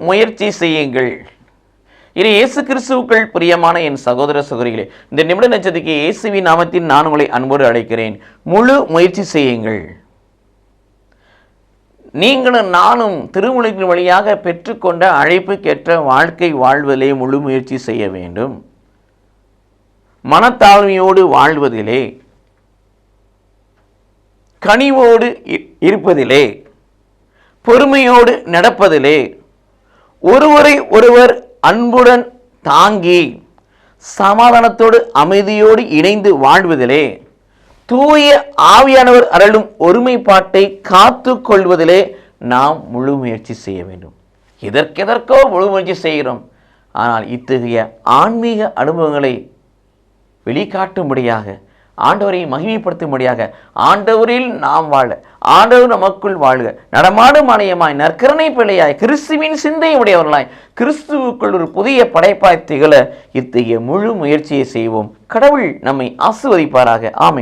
முயற்சி செய்யுங்கள். இது இயேசு கிறிஸ்துவுக்குள் பிரியமான என் சகோதர சகோதரிகளே இந்த நிமிட நட்சத்திற்கு இயேசுவின் நாமத்தில் நான் உங்களை அன்போடு அழைக்கிறேன். முழு முயற்சி செய்யுங்கள். நீங்களும் நானும் திருமுழுக்கின் வழியாக பெற்றுக்கொண்ட அழைப்புக்கேற்ற வாழ்க்கை வாழ்வதிலே முழு முயற்சி செய்ய வேண்டும். மனத்தாழ்மையோடு வாழ்வதிலே கனிவோடு இ- இருப்பதிலே பொறுமையோடு நடப்பதிலே ஒருவரை ஒருவர் அன்புடன் தாங்கி சமாதானத்தோடு அமைதியோடு இணைந்து வாழ்வதிலே தூய ஆவியானவர் அருளும் ஒருமைப்பாட்டை காத்து கொள்வதிலே நாம் முழு முயற்சி செய்ய வேண்டும். எதற்கெதற்கோ முழு முயற்சி செய்கிறோம். ஆனால் இத்தகைய ஆன்மீக அனுபவங்களை வெளிக்காட்டும்படியாக ஆண்டவரை மகிமைப்படுத்தும்படியாக ஆண்டவரில் நாம் வாழ ஆண்டவர் நமக்குள் வாழ்க. நடமாடும் ஆணையமாய் நற்கரணை பிள்ளையாய் கிறிஸ்துவின் சிந்தை உடையவர்களாய் கிறிஸ்துவுக்குள் ஒரு புதிய படைப்பாய் திகழ இத்தகைய முழு முயற்சியை செய்வோம். கடவுள் நம்மை ஆசிர்வதிப்பாராக. ஆமை